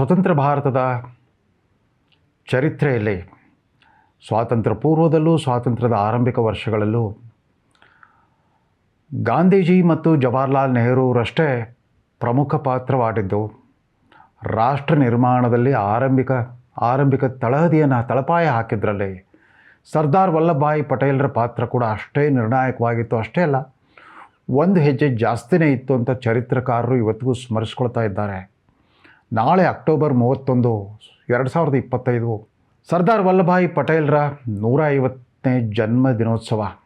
ಸ್ವತಂತ್ರ ಭಾರತದ ಚರಿತ್ರೆಯಲ್ಲಿ ಸ್ವಾತಂತ್ರ್ಯ ಪೂರ್ವದಲ್ಲೂ ಸ್ವಾತಂತ್ರ್ಯದ ಆರಂಭಿಕ ವರ್ಷಗಳಲ್ಲೂ ಗಾಂಧೀಜಿ ಮತ್ತು ಜವಾಹರ್ಲಾಲ್ ನೆಹರೂರಷ್ಟೇ ಪ್ರಮುಖ ಪಾತ್ರವಾಡಿದ್ದು ರಾಷ್ಟ್ರ ನಿರ್ಮಾಣದಲ್ಲಿ ಆರಂಭಿಕ ಆರಂಭಿಕ ತಳಹದಿಯನ್ನು ತಳಪಾಯ ಹಾಕಿದ್ರಲ್ಲಿ ಸರ್ದಾರ್ ವಲ್ಲಭಭಾಯಿ ಪಟೇಲರ ಪಾತ್ರ ಕೂಡ ಅಷ್ಟೇ ನಿರ್ಣಾಯಕವಾಗಿತ್ತು, ಅಷ್ಟೇ ಅಲ್ಲ, ಒಂದು ಹೆಜ್ಜೆ ಜಾಸ್ತಿನೇ ಇತ್ತು ಅಂತ ಚರಿತ್ರಕಾರರು ಇವತ್ತಿಗೂ ಸ್ಮರಿಸ್ಕೊಳ್ತಾ ಇದ್ದಾರೆ. ನಾಳೆ ಅಕ್ಟೋಬರ್ ಮೂವತ್ತೊಂದು, ಎರಡು ಸಾವಿರದ ಇಪ್ಪತ್ತೈದು, ಸರ್ದಾರ್ ವಲ್ಲಭಾಯಿ ಪಟೇಲ್ರ ನೂರ ಐವತ್ತನೇ ಜನ್ಮ ದಿನೋತ್ಸವ.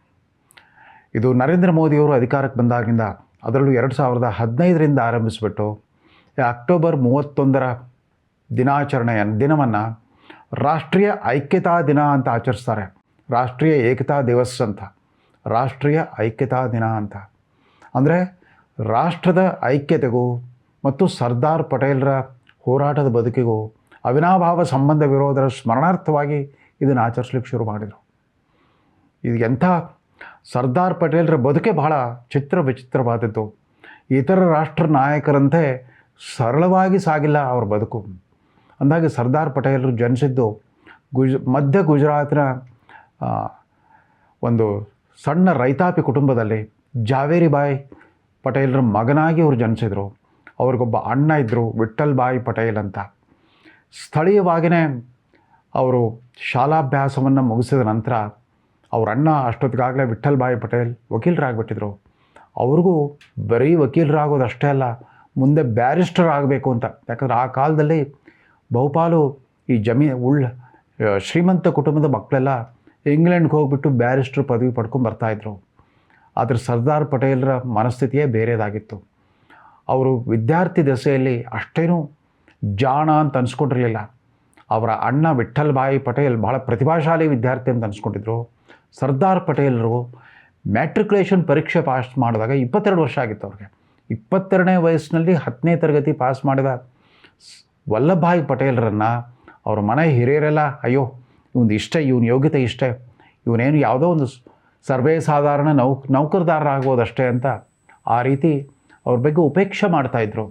ಇದು ನರೇಂದ್ರ ಮೋದಿಯವರು ಅಧಿಕಾರಕ್ಕೆ ಬಂದಾಗಿಂದ ಅದರಲ್ಲೂ ಎರಡು ಸಾವಿರದ ಹದಿನೈದರಿಂದ ಆರಂಭಿಸಿಬಿಟ್ಟು ಅಕ್ಟೋಬರ್ ಮೂವತ್ತೊಂದರ ದಿನಾಚರಣೆಯ ದಿನವನ್ನು ರಾಷ್ಟ್ರೀಯ ಐಕ್ಯತಾ ದಿನ ಅಂತ ಆಚರಿಸ್ತಾರೆ. ರಾಷ್ಟ್ರೀಯ ಏಕತಾ ದಿವಸ್ ಅಂತ. ರಾಷ್ಟ್ರೀಯ ಐಕ್ಯತಾ ದಿನ ಅಂತ. ಅಂದರೆ ರಾಷ್ಟ್ರದ ಐಕ್ಯತೆಗೂ ಮತ್ತು ಸರ್ದಾರ್ ಪಟೇಲರ ಹೋರಾಟದ ಬದುಕಿಗೂ ಅವಿನಾಭಾವ ಸಂಬಂಧವಿರೋದರ ಸ್ಮರಣಾರ್ಥವಾಗಿ ಇದನ್ನು ಆಚರಿಸ್ಲಿಕ್ಕೆ ಶುರು ಮಾಡಿದರು. ಇದು ಎಂಥ ಸರ್ದಾರ್ ಪಟೇಲರ ಬದುಕೆ ಬಹಳ ಚಿತ್ರ ವಿಚಿತ್ರವಾದದ್ದು. ಇತರ ರಾಷ್ಟ್ರ ನಾಯಕರಂತೆ ಸರಳವಾಗಿ ಸಾಗಿಲ್ಲ ಅವ್ರ ಬದುಕು. ಅಂದಾಗೆ ಸರ್ದಾರ್ ಪಟೇಲರು ಜನಿಸಿದ್ದು ಗುಜ್, ಮಧ್ಯ ಗುಜರಾತಿನ ಒಂದು ಸಣ್ಣ ರೈತಾಪಿ ಕುಟುಂಬದಲ್ಲಿ ಜಾವೇರಿ ಬಾಯ್ ಪಟೇಲರ ಮಗನಾಗಿ ಅವರು ಜನಿಸಿದರು. ಅವ್ರಿಗೊಬ್ಬ ಅಣ್ಣ ಇದ್ದರು ವಿಠಲ್ ಬಾಯಿ ಪಟೇಲ್ ಅಂತ. ಸ್ಥಳೀಯವಾಗಿಯೇ ಅವರು ಶಾಲಾಭ್ಯಾಸವನ್ನು ಮುಗಿಸಿದ ನಂತರ ಅವ್ರ ಅಣ್ಣ ಅಷ್ಟೊತ್ತಿಗಾಗಲೇ ವಿಠಲ್ ಬಾಯಿ ಪಟೇಲ್ ವಕೀಲರಾಗ್ಬಿಟ್ಟಿದ್ರು. ಅವ್ರಿಗೂ ಬರೀ ವಕೀಲರಾಗೋದಷ್ಟೇ ಅಲ್ಲ, ಮುಂದೆ ಬ್ಯಾರಿಸ್ಟರ್ ಆಗಬೇಕು ಅಂತ. ಯಾಕಂದ್ರೆ ಆ ಕಾಲದಲ್ಲಿ ಬಹುಪಾಲು ಈ ಜಮೀ ಉಳ್ಳ ಶ್ರೀಮಂತ ಕುಟುಂಬದ ಮಕ್ಕಳೆಲ್ಲ ಇಂಗ್ಲೆಂಡ್ಗೆ ಹೋಗ್ಬಿಟ್ಟು ಬ್ಯಾರಿಸ್ಟರ್ ಪದವಿ ಪಡ್ಕೊಂಡು ಬರ್ತಾಯಿದ್ರು ಆದರೆ ಸರ್ದಾರ್ ಪಟೇಲರ ಮನಸ್ಥಿತಿಯೇ ಬೇರೆದಾಗಿತ್ತು. ಅವರು ವಿದ್ಯಾರ್ಥಿ ದಶೆಯಲ್ಲಿ ಅಷ್ಟೇನೂ ಜಾಣ ಅಂತ ಅನ್ಸ್ಕೊಂಡಿರಲಿಲ್ಲ. ಅವರ ಅಣ್ಣ ವಿಠಲ್ ಭಾಯಿ ಪಟೇಲ್ ಬಹಳ ಪ್ರತಿಭಾಶಾಲಿ ವಿದ್ಯಾರ್ಥಿ ಅಂತ ಅನ್ಸ್ಕೊಂಡಿದ್ರು. ಸರ್ದಾರ್ ಪಟೇಲರು ಮ್ಯಾಟ್ರಿಕ್ಯುಲೇಷನ್ ಪರೀಕ್ಷೆ ಪಾಸ್ ಮಾಡಿದಾಗ ಇಪ್ಪತ್ತೆರಡು ವರ್ಷ ಆಗಿತ್ತು ಅವ್ರಿಗೆ. ಇಪ್ಪತ್ತೆರಡನೇ ವಯಸ್ಸಿನಲ್ಲಿ ಹತ್ತನೇ ತರಗತಿ ಪಾಸ್ ಮಾಡಿದ ವಲ್ಲಭಭಾಯಿ ಪಟೇಲರನ್ನು ಅವ್ರ ಮನೆ ಹಿರಿಯರೆಲ್ಲ, ಅಯ್ಯೋ ಇವನು ಇಷ್ಟೇ, ಇವನ ಯೋಗ್ಯತೆ ಇಷ್ಟೇ, ಇವನೇನು ಯಾವುದೋ ಒಂದು ಸರ್ವೇ ಸಾಧಾರಣ ನೌಕ್ ನೌಕರದಾರರಾಗೋದಷ್ಟೇ ಅಂತ ಆ ರೀತಿ ಅವ್ರ ಬಗ್ಗೆ ಉಪೇಕ್ಷೆ ಮಾಡ್ತಾಯಿದ್ರು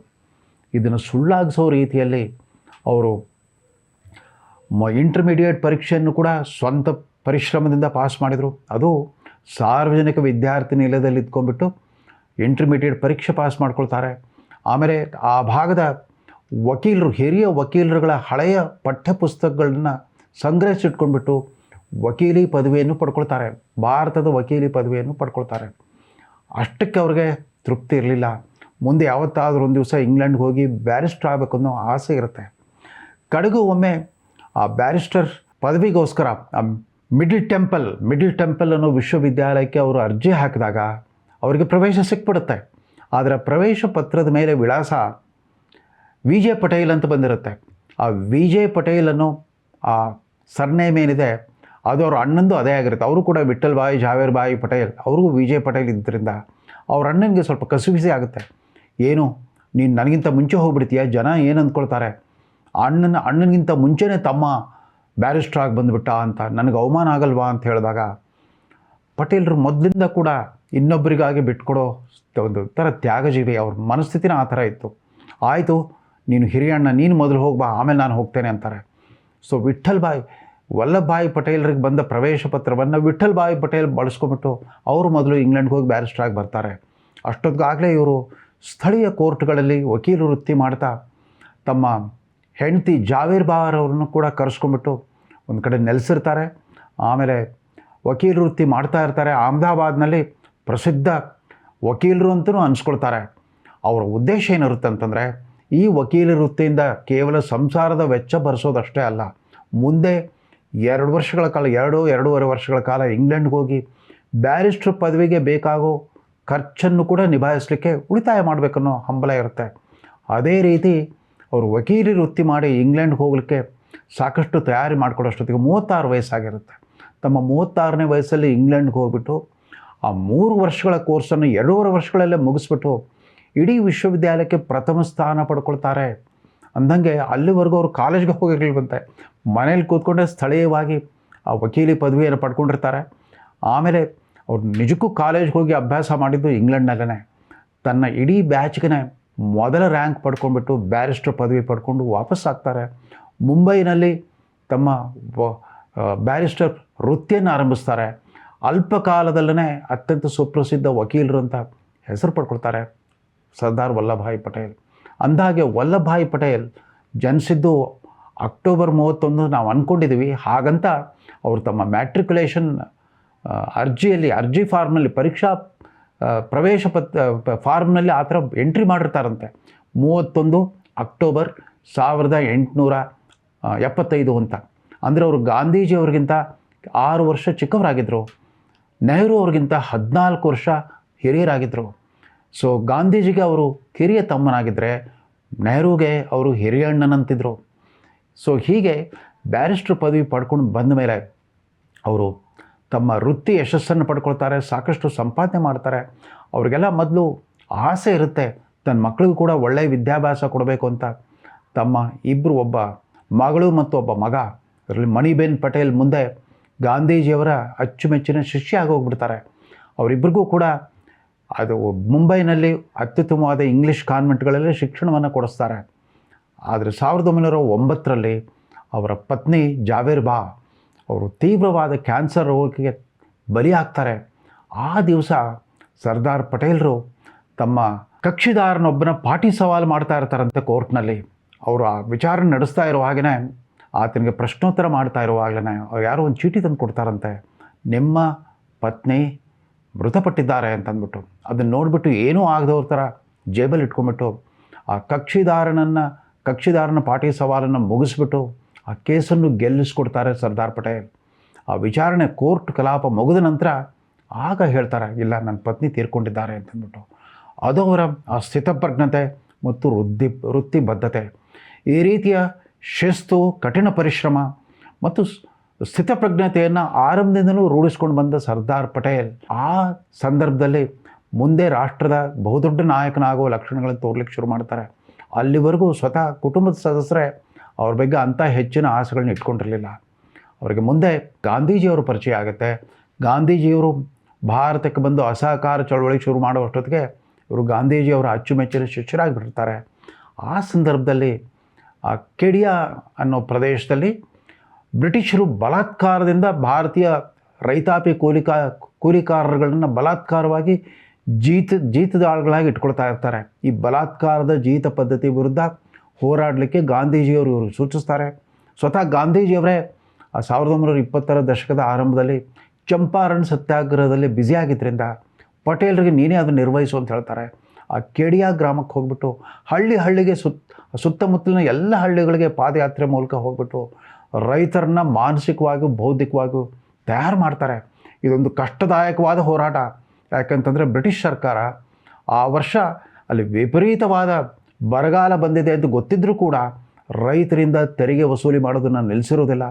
ಇದನ್ನು ಸುಳ್ಳಾಗಿಸೋ ರೀತಿಯಲ್ಲಿ ಅವರು ಮ ಇಂಟರ್ಮೀಡಿಯೇಟ್ ಪರೀಕ್ಷೆಯನ್ನು ಕೂಡ ಸ್ವಂತ ಪರಿಶ್ರಮದಿಂದ ಪಾಸ್ ಮಾಡಿದರು. ಅದು ಸಾರ್ವಜನಿಕ ವಿದ್ಯಾರ್ಥಿ ನಿಲಯದಲ್ಲಿ ಇದ್ಕೊಂಡ್ಬಿಟ್ಟು ಇಂಟರ್ಮೀಡಿಯೇಟ್ ಪರೀಕ್ಷೆ ಪಾಸ್ ಮಾಡ್ಕೊಳ್ತಾರೆ. ಆಮೇಲೆ ಆ ಭಾಗದ ವಕೀಲರು, ಹಿರಿಯ ವಕೀಲರುಗಳ ಹಳೆಯ ಪಠ್ಯಪುಸ್ತಕಗಳನ್ನ ಸಂಗ್ರಹಿಸಿಟ್ಕೊಂಡ್ಬಿಟ್ಟು ವಕೀಲಿ ಪದವಿಯನ್ನು ಪಡ್ಕೊಳ್ತಾರೆ. ಭಾರತದ ವಕೀಲಿ ಪದವಿಯನ್ನು ಪಡ್ಕೊಳ್ತಾರೆ. ಅಷ್ಟಕ್ಕೆ ಅವ್ರಿಗೆ ತೃಪ್ತಿ ಇರಲಿಲ್ಲ. ಮುಂದೆ ಯಾವತ್ತಾದರೂ ಒಂದು ದಿವಸ ಇಂಗ್ಲೆಂಡ್ಗೆ ಹೋಗಿ ಬ್ಯಾರಿಸ್ಟರ್ ಆಗಬೇಕು ಅನ್ನೋ ಆಸೆ ಇರುತ್ತೆ. ಕಡೆಗೂ ಒಮ್ಮೆ ಆ ಬ್ಯಾರಿಸ್ಟರ್ ಪದವಿಗೋಸ್ಕರ ಮಿಡಿಲ್ ಟೆಂಪಲ್ ಮಿಡ್ಲ್ ಟೆಂಪಲ್ ಅನ್ನೋ ವಿಶ್ವವಿದ್ಯಾಲಯಕ್ಕೆ ಅವರು ಅರ್ಜಿ ಹಾಕಿದಾಗ ಅವರಿಗೆ ಪ್ರವೇಶ ಸಿಕ್ಬಿಡುತ್ತೆ. ಆದರೆ ಪ್ರವೇಶ ಪತ್ರದ ಮೇಲೆ ವಿಳಾಸ ವಿ ಜೆ ಪಟೇಲ್ ಅಂತ ಬಂದಿರುತ್ತೆ. ಆ ವಿ ಜೆ ಪಟೇಲ್ ಅನ್ನೋ ಆ ಸರ್ನೇಮ್ ಏನಿದೆ, ಅದು ಅವ್ರ ಅಣ್ಣಂದು ಅದೇ ಆಗಿರುತ್ತೆ. ಅವರು ಕೂಡ ವಿಠಲ್ ಬಾಯಿ ಜಾವೇರ್ ಬಾಯಿ ಪಟೇಲ್, ಅವ್ರಿಗೂ ವಿ ಜೆ ಪಟೇಲ್ ಇದ್ದರಿಂದ ಅವ್ರ ಅಣ್ಣನಿಗೆ ಸ್ವಲ್ಪ ಕಸುಬಿಸಿ ಆಗುತ್ತೆ. ಏನು, ನೀನು ನನಗಿಂತ ಮುಂಚೆ ಹೋಗ್ಬಿಡ್ತೀಯ? ಜನ ಏನು ಅಂದ್ಕೊಳ್ತಾರೆ? ಅಣ್ಣನ, ಅಣ್ಣನಿಗಿಂತ ಮುಂಚೆನೇ ತಮ್ಮ ಬ್ಯಾರಿಸ್ಟರ್ ಆಗಿ ಬಂದುಬಿಟ್ಟ ಅಂತ ನನಗೆ ಅವಮಾನ ಆಗಲ್ವಾ ಅಂತ ಹೇಳಿದಾಗ, ಪಟೇಲರು ಮೊದಲಿಂದ ಕೂಡ ಇನ್ನೊಬ್ಬರಿಗಾಗಿ ಬಿಟ್ಕೊಡೋ ಒಂದು ಥರ ತ್ಯಾಗಜೀವಿ ಅವ್ರ ಮನಸ್ಥಿತಿನ ಆ ಥರ ಇತ್ತು. ಆಯಿತು, ನೀನು ಹಿರಿಯಣ್ಣ ನೀನು ಮೊದಲು ಹೋಗ್ಬಾ ಆಮೇಲೆ ನಾನು ಹೋಗ್ತೇನೆ ಅಂತಾರೆ. ಸೊ ವಿಠಲ್ ಬಾಯ್ ವಲ್ಲಭಭಾಯಿ ಪಟೇಲ್ರಿಗೆ ಬಂದ ಪ್ರವೇಶ ಪತ್ರವನ್ನು ವಿಠಲ್ ಭಾಯಿ ಪಟೇಲ್ ಬಳಸ್ಕೊಂಬಿಟ್ಟು ಅವರು ಮೊದಲು ಇಂಗ್ಲೆಂಡ್ಗೆ ಹೋಗಿ ಬ್ಯಾರಿಸ್ಟರ್ ಆಗಿ ಬರ್ತಾರೆ. ಅಷ್ಟೊತ್ತಿಗಾಗಲೇ ಇವರು ಸ್ಥಳೀಯ ಕೋರ್ಟ್ಗಳಲ್ಲಿ ವಕೀಲ ವೃತ್ತಿ ಮಾಡ್ತಾ ತಮ್ಮ ಹೆಂಡತಿ ಜಾವೀರ್ ಬಾರ್ ಅವ್ರನ್ನು ಕೂಡ ಕರೆಸ್ಕೊಂಡ್ಬಿಟ್ಟು ಒಂದು ಕಡೆ ನೆಲೆಸಿರ್ತಾರೆ. ಆಮೇಲೆ ವಕೀಲ ವೃತ್ತಿ ಮಾಡ್ತಾ ಇರ್ತಾರೆ. ಅಹಮದಾಬಾದ್ನಲ್ಲಿ ಪ್ರಸಿದ್ಧ ವಕೀಲರು ಅಂತಲೂ ಅನ್ಸ್ಕೊಳ್ತಾರೆ. ಅವರ ಉದ್ದೇಶ ಏನಿರುತ್ತೆ ಅಂತಂದರೆ ಈ ವಕೀಲ ವೃತ್ತಿಯಿಂದ ಕೇವಲ ಸಂಸಾರದ ವೆಚ್ಚ ಭರಿಸೋದಷ್ಟೇ ಅಲ್ಲ, ಮುಂದೆ ಎರಡು ವರ್ಷಗಳ ಕಾಲ, ಎರಡು, ಎರಡೂವರೆ ವರ್ಷಗಳ ಕಾಲ ಇಂಗ್ಲೆಂಡ್ಗೆ ಹೋಗಿ ಬ್ಯಾರಿಸ್ಟ್ರ್ ಪದವಿಗೆ ಬೇಕಾಗೋ ಖರ್ಚನ್ನು ಕೂಡ ನಿಭಾಯಿಸಲಿಕ್ಕೆ ಉಳಿತಾಯ ಮಾಡಬೇಕನ್ನೋ ಹಂಬಲ ಇರುತ್ತೆ. ಅದೇ ರೀತಿ ಅವರು ವಕೀಲಿ ವೃತ್ತಿ ಮಾಡಿ ಇಂಗ್ಲೆಂಡ್ಗೆ ಹೋಗಲಿಕ್ಕೆ ಸಾಕಷ್ಟು ತಯಾರಿ ಮಾಡಿಕೊಡೋಷ್ಟೊತ್ತಿಗೆ ಮೂವತ್ತಾರು ವಯಸ್ಸಾಗಿರುತ್ತೆ. ತಮ್ಮ ಮೂವತ್ತಾರನೇ ವಯಸ್ಸಲ್ಲಿ ಇಂಗ್ಲೆಂಡ್ಗೆ ಹೋಗ್ಬಿಟ್ಟು ಆ ಮೂರು ವರ್ಷಗಳ ಕೋರ್ಸನ್ನು ಎರಡೂವರೆ ವರ್ಷಗಳಲ್ಲೇ ಮುಗಿಸ್ಬಿಟ್ಟು ಇಡೀ ವಿಶ್ವವಿದ್ಯಾಲಯಕ್ಕೆ ಪ್ರಥಮ ಸ್ಥಾನ ಪಡ್ಕೊಳ್ತಾರೆ. ಅಂದಂಗೆ ಅಲ್ಲಿವರೆಗೂ ಅವರು ಕಾಲೇಜ್ಗೆ ಹೋಗಿರ್ಲಿಲ್ವಂತೆ. ಮನೇಲಿ ಕೂತ್ಕೊಂಡೆ ಸ್ಥಳೀಯವಾಗಿ ಆ ವಕೀಲಿ ಪದವಿಯನ್ನು ಪಡ್ಕೊಂಡಿರ್ತಾರೆ. ಆಮೇಲೆ ಅವ್ರು ನಿಜಕ್ಕೂ ಕಾಲೇಜ್ಗೆ ಹೋಗಿ ಅಭ್ಯಾಸ ಮಾಡಿದ್ದು ಇಂಗ್ಲೆಂಡ್ನಲ್ಲೇ ತನ್ನ ಇಡೀ ಬ್ಯಾಚ್ಗೆ ಮೊದಲ ರ್ಯಾಂಕ್ ಪಡ್ಕೊಂಡ್ಬಿಟ್ಟು ಬ್ಯಾರಿಸ್ಟರ್ ಪದವಿ ಪಡ್ಕೊಂಡು ವಾಪಸ್ ಆಗ್ತಾರೆ. ಮುಂಬೈನಲ್ಲಿ ತಮ್ಮ ಬ್ಯಾರಿಸ್ಟರ್ ವೃತ್ತಿಯನ್ನು ಆರಂಭಿಸ್ತಾರೆ. ಅಲ್ಪ ಕಾಲದಲ್ಲೇ ಅತ್ಯಂತ ಸುಪ್ರಸಿದ್ಧ ವಕೀಲರು ಅಂತ ಹೆಸರು ಪಡ್ಕೊಳ್ತಾರೆ. ಸರ್ದಾರ್ ವಲ್ಲಭಾಯಿ ಪಟೇಲ್. ಅಂದಾಗೆ ವಲ್ಲಭಾಯಿ ಪಟೇಲ್ ಜನಿಸಿದ್ದು ಅಕ್ಟೋಬರ್ ಮೂವತ್ತೊಂದು ನಾವು ಅಂದ್ಕೊಂಡಿದ್ದೀವಿ ಹಾಗಂತ ಅವರು ತಮ್ಮ ಮ್ಯಾಟ್ರಿಕ್ಯುಲೇಷನ್ ಅರ್ಜಿಯಲ್ಲಿ, ಅರ್ಜಿ ಫಾರ್ಮ್ನಲ್ಲಿ ಪರೀಕ್ಷಾ ಪ್ರವೇಶ ಪತ್ ಫಾರ್ಮ್ನಲ್ಲಿ ಆ ಥರ ಎಂಟ್ರಿ ಮಾಡಿರ್ತಾರಂತೆ. ಮೂವತ್ತೊಂದು ಅಕ್ಟೋಬರ್ ಸಾವಿರದ ಎಂಟುನೂರ ಎಪ್ಪತ್ತೈದು ಅಂತ. ಅಂದರೆ ಅವರು ಗಾಂಧೀಜಿಯವ್ರಿಗಿಂತ ಆರು ವರ್ಷ ಚಿಕ್ಕವರಾಗಿದ್ದರು ನೆಹರು ಅವ್ರಿಗಿಂತ ಹದಿನಾಲ್ಕು ವರ್ಷ ಹಿರಿಯರಾಗಿದ್ದರು ಸೊ ಗಾಂಧೀಜಿಗೆ ಅವರು ಕಿರಿಯ ತಮ್ಮನಾಗಿದ್ದರೆ ನೆಹರುಗೆ ಅವರು ಹಿರಿಯ ಅಣ್ಣನಂತಿದ್ದರು ಸೊ ಹೀಗೆ ಬ್ಯಾರಿಸ್ಟ್ರ್ ಪದವಿ ಪಡ್ಕೊಂಡು ಬಂದ ಮೇಲೆ ಅವರು ತಮ್ಮ ವೃತ್ತಿ ಯಶಸ್ಸನ್ನು ಪಡ್ಕೊಳ್ತಾರೆ ಸಾಕಷ್ಟು ಸಂಪಾದನೆ ಮಾಡ್ತಾರೆ ಅವ್ರಿಗೆಲ್ಲ ಮೊದಲು ಆಸೆ ಇರುತ್ತೆ ತನ್ನ ಮಕ್ಕಳಿಗೂ ಕೂಡ ಒಳ್ಳೆಯ ವಿದ್ಯಾಭ್ಯಾಸ ಕೊಡಬೇಕು ಅಂತ ತಮ್ಮ ಇಬ್ಬರು ಒಬ್ಬ ಮಗಳು ಮತ್ತು ಒಬ್ಬ ಮಗ ಅದರಲ್ಲಿ ಮಣಿಬೆನ್ ಪಟೇಲ್ ಮುಂದೆ ಗಾಂಧೀಜಿಯವರ ಅಚ್ಚುಮೆಚ್ಚಿನ ಶಿಷ್ಯ ಆಗಿ ಹೋಗ್ಬಿಡ್ತಾರೆ ಅವರಿಬ್ಬರಿಗೂ ಕೂಡ ಅದು ಮುಂಬೈನಲ್ಲಿ ಅತ್ಯುತ್ತಮವಾದ ಇಂಗ್ಲೀಷ್ ಕಾನ್ವೆಂಟ್ಗಳಲ್ಲಿ ಶಿಕ್ಷಣವನ್ನು ಕೊಡಿಸ್ತಾರೆ. ಆದರೆ ಸಾವಿರದ ಒಂಬೈನೂರ ಒಂಬತ್ತರಲ್ಲಿ ಅವರ ಪತ್ನಿ ಜಾವೇರ್ ಬಾ ಅವರು ತೀವ್ರವಾದ ಕ್ಯಾನ್ಸರ್ ರೋಗಕ್ಕೆ ಬಲಿಯಾಗ್ತಾರೆ ಆ ದಿವಸ ಸರ್ದಾರ್ ಪಟೇಲರು ತಮ್ಮ ಕಕ್ಷಿದಾರನೊಬ್ಬನ ಪಾಟಿ ಸವಾಲು ಮಾಡ್ತಾ ಇರ್ತಾರಂತೆ ಕೋರ್ಟ್ನಲ್ಲಿ. ಅವರು ಆ ವಿಚಾರಣೆ ನಡೆಸ್ತಾ ಇರುವಾಗಲೇ ಆತನಿಗೆ ಪ್ರಶ್ನೋತ್ತರ ಮಾಡ್ತಾ ಇರುವಾಗಲೇ ಅವ್ರು ಯಾರೋ ಒಂದು ಚೀಟಿ ತಂದು ಕೊಡ್ತಾರಂತೆ. ನಿಮ್ಮ ಪತ್ನಿ ಮೃತಪಟ್ಟಿದ್ದಾರೆ ಅಂತಂದ್ಬಿಟ್ಟು ಅದನ್ನು ನೋಡಿಬಿಟ್ಟು ಏನೂ ಆಗದವ್ರ ಥರ ಜೇಬಲ್ ಇಟ್ಕೊಂಬಿಟ್ಟು ಆ ಕಕ್ಷಿದಾರನನ್ನು, ಕಕ್ಷಿದಾರನ ಪಾಟಿ ಸವಾಲನ್ನು ಮುಗಿಸ್ಬಿಟ್ಟು ಆ ಕೇಸನ್ನು ಗೆಲ್ಲಿಸ್ಕೊಡ್ತಾರೆ ಸರ್ದಾರ್ ಪಟೇಲ್. ಆ ವಿಚಾರಣೆ ಕೋರ್ಟ್ ಕಲಾಪ ಮುಗಿದ ನಂತರ ಆಗ ಹೇಳ್ತಾರೆ, ಇಲ್ಲ ನನ್ನ ಪತ್ನಿ ತೀರ್ಕೊಂಡಿದ್ದಾರೆ ಅಂತಂದ್ಬಿಟ್ಟು. ಅದು ಅವರ ಆ ಸ್ಥಿತಪ್ರಜ್ಞತೆ ಮತ್ತು ವೃದ್ಧಿ, ವೃತ್ತಿಬದ್ಧತೆ. ಈ ರೀತಿಯ ಶಿಸ್ತು, ಕಠಿಣ ಪರಿಶ್ರಮ ಮತ್ತು ಸ್ಥಿತಪ್ರಜ್ಞತೆಯನ್ನು ಆರಂಭದಿಂದಲೂ ರೂಢಿಸ್ಕೊಂಡು ಬಂದ ಸರ್ದಾರ್ ಪಟೇಲ್, ಆ ಸಂದರ್ಭದಲ್ಲಿ ಮುಂದೆ ರಾಷ್ಟ್ರದ ಬಹುದೊಡ್ಡ ನಾಯಕನಾಗುವ ಲಕ್ಷಣಗಳನ್ನು ತೋರ್ಲಿಕ್ಕೆ ಶುರು ಮಾಡ್ತಾರೆ. ಅಲ್ಲಿವರೆಗೂ ಸ್ವತಃ ಕುಟುಂಬದ ಸದಸ್ಯರೇ ಅವ್ರ ಬಗ್ಗೆ ಅಂಥ ಹೆಚ್ಚಿನ ಆಸೆಗಳನ್ನ ಇಟ್ಕೊಂಡಿರಲಿಲ್ಲ. ಅವರಿಗೆ ಮುಂದೆ ಗಾಂಧೀಜಿಯವರು ಪರಿಚಯ ಆಗುತ್ತೆ. ಗಾಂಧೀಜಿಯವರು ಭಾರತಕ್ಕೆ ಬಂದು ಅಸಹಕಾರ ಚಳವಳಿ ಶುರು ಮಾಡುವಷ್ಟೊತ್ತಿಗೆ ಇವರು ಗಾಂಧೀಜಿಯವರ ಅಚ್ಚುಮೆಚ್ಚಿನ ಶಿಷ್ಯರಾಗಿಬಿಟ್ಟಿರ್ತಾರೆ ಆ ಸಂದರ್ಭದಲ್ಲಿ ಆ ಕೆಡಿಯಾ ಅನ್ನೋ ಪ್ರದೇಶದಲ್ಲಿ ಬ್ರಿಟಿಷರು ಬಲಾತ್ಕಾರದಿಂದ ಭಾರತೀಯ ರೈತಾಪಿ ಕೂಲಿಕಾ, ಕೂಲಿಕಾರರುಗಳನ್ನು ಬಲಾತ್ಕಾರವಾಗಿ ಜೀತ, ಜೀತದ ಆಳುಗಳಾಗಿ ಇಟ್ಕೊಳ್ತಾ ಇರ್ತಾರೆ. ಈ ಬಲಾತ್ಕಾರದ ಜೀತ ಪದ್ಧತಿ ವಿರುದ್ಧ ಹೋರಾಡಲಿಕ್ಕೆ ಗಾಂಧೀಜಿಯವರು ಇವರು ಸೂಚಿಸ್ತಾರೆ. ಸ್ವತಃ ಗಾಂಧೀಜಿಯವರೇ ಸಾವಿರದ ಒಂಬೈನೂರ ಇಪ್ಪತ್ತರ ದಶಕದ ಆರಂಭದಲ್ಲಿ ಚಂಪಾರಣ್ ಸತ್ಯಾಗ್ರಹದಲ್ಲಿ ಬ್ಯುಸಿಯಾಗಿದ್ದರಿಂದ ಪಟೇಲರಿಗೆ ನೀನೇ ಅದನ್ನು ನಿರ್ವಹಿಸು ಅಂತ ಹೇಳ್ತಾರೆ. ಆ ಕೆಡಿಯಾ ಗ್ರಾಮಕ್ಕೆ ಹೋಗ್ಬಿಟ್ಟು ಹಳ್ಳಿ ಹಳ್ಳಿಗೆ ಸುತ್ತ ಸುತ್ತಮುತ್ತಲಿನ ಎಲ್ಲ ಹಳ್ಳಿಗಳಿಗೆ ಪಾದಯಾತ್ರೆ ಮೂಲಕ ಹೋಗ್ಬಿಟ್ಟು ರೈತರನ್ನ ಮಾನಸಿಕವಾಗಿ, ಬೌದ್ಧಿಕವಾಗಿ ತಯಾರು ಮಾಡ್ತಾರೆ. ಇದೊಂದು ಕಷ್ಟದಾಯಕವಾದ ಹೋರಾಟ. ಯಾಕಂತಂದರೆ ಬ್ರಿಟಿಷ್ ಸರ್ಕಾರ ಆ ವರ್ಷ ಅಲ್ಲಿ ವಿಪರೀತವಾದ ಬರಗಾಲ ಬಂದಿದೆ ಅಂತ ಗೊತ್ತಿದ್ದರೂ ಕೂಡ ರೈತರಿಂದ ತೆರಿಗೆ ವಸೂಲಿ ಮಾಡೋದನ್ನು ನಿಲ್ಲಿಸಿರೋದಿಲ್ಲ